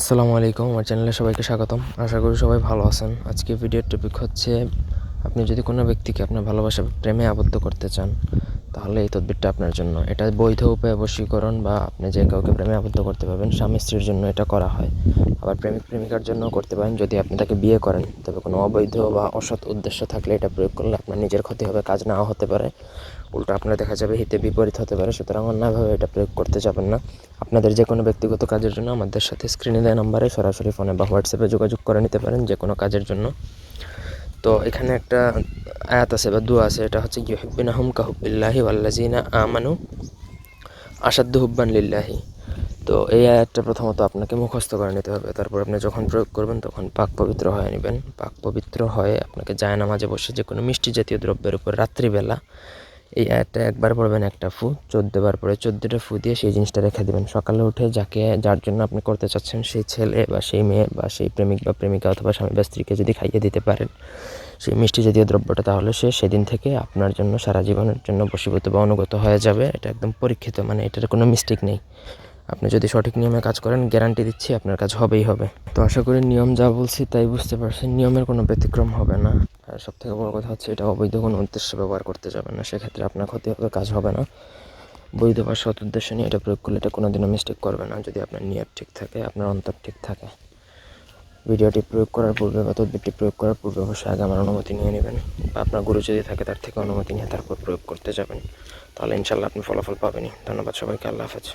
আসসালামু আলাইকুম, আমার চ্যানেলে সবাইকে স্বাগতম। আশা করি সবাই ভালো আছেন। আজকে ভিডিওর টপিক হচ্ছে, আপনি যদি কোনো ব্যক্তিকে আপনার ভালোবাসা প্রেমে আবদ্ধ করতে চান তাহলে এই তদবিরটা আপনার জন্য। এটা বৈধ উপায় বশীকরণ বা আপনি যে কাউকে প্রেমে আবদ্ধ করতে পারবেন, স্বামী স্ত্রীর জন্য এটা করা হয়। আবার প্রেমিক, প্রেমিকার জন্য করতে পারেন যদি আপনি তাকে বিয়ে করেন। তবে কোনো অবৈধ বা অসৎ উদ্দেশ্য থাকলে এটা প্রয়োগ করলে আপনার নিজের ক্ষতি হবে, কাজ নাও হতে পারে। উল্টো আপনার দেখা যাবে হিতে বিপরীত হতে পারে, সুতরাং অন্যায়ভাবে এটা প্রয়োগ করতে যাবেন না। আপনাদের যে কোনো ব্যক্তিগত কাজের জন্য আমাদের সাথে স্ক্রিনে দেওয়া নাম্বারে সরাসরি ফোনে বা হোয়াটসঅ্যাপে যোগাযোগ করে নিতে পারেন যে কোনো কাজের জন্য। তো এখানে একটা আয়াত আছে বা দোয়া আছে, এটা হচ্ছে ইউহিবিন আহম কাহুবিল্লাহি ওয়াল্লাজিনা আমানু আসাদ্দ হুব্বান লিল্লাহি। তো এই আয়াতটা প্রথমত আপনাকে মুখস্থ করে নিতে হবে। তারপর আপনি যখন প্রয়োগ করবেন, তখন পাক পবিত্র হয়ে নেবেন। পাক পবিত্র হয়ে আপনাকে জায়নামাজে বসে যে কোনো মিষ্টি জাতীয় দ্রব্যের উপর রাত্রিবেলা এই আয়াতটা একবার পড়বেন, একটা ফু, চোদ্দবার পরে চোদ্দোটা ফু দিয়ে সেই জিনিসটা রেখে দেবেন। সকালে উঠে যাকে, যার জন্য আপনি করতে চাচ্ছেন, সেই ছেলে বা সেই মেয়ে বা সেই প্রেমিক বা প্রেমিকা অথবা স্বামী বা স্ত্রীকে যদি খাইয়ে দিতে পারেন, সেই মিষ্টি জাতীয় দ্রব্যটা, তাহলে সে সেদিন থেকে আপনার জন্য সারা জীবনের জন্য বশীভূত বা অনুগত হয়ে যাবে। এটা একদম পরীক্ষিত মানে এটার কোনো মিস্টেক নেই। আপনি যদি সঠিক নিয়মে কাজ করেন, গ্যারান্টি দিচ্ছি আপনার কাজ হবেই হবে। তো আশা করি নিয়ম যা বলছি তাই বুঝতে পারছেন, নিয়মের কোনো ব্যতিক্রম হবে না। আর সব থেকে বড় কথা হচ্ছে এটা অবৈধ কোনো উদ্দেশ্যে ব্যবহার করতে যাবেন না। সেক্ষেত্রে আপনার ক্ষতি হবে, কাজ হবে না। বৈধ বা সৎ উদ্দেশ্য নিয়ে এটা প্রয়োগ করলে এটা কোনো দিনও মিস্টেক করবে না, যদি আপনার নিয়ত ঠিক থাকে, আপনার অন্তর ঠিক থাকে। ভিডিওটি প্রয়োগ করার পূর্বে বা তদবিরটি প্রয়োগ করার পূর্বে অবশ্যই আগে আমার অনুমতি নিয়ে নেবেন। বা আপনার গুরু যদি থাকে, তার থেকে অনুমতি নিয়ে তারপর প্রয়োগ করতে যাবেন। তাহলে ইনশাল্লাহ আপনি ফলাফল পাবেনই। ধন্যবাদ সবাইকে, আল্লাহ হাফেজ।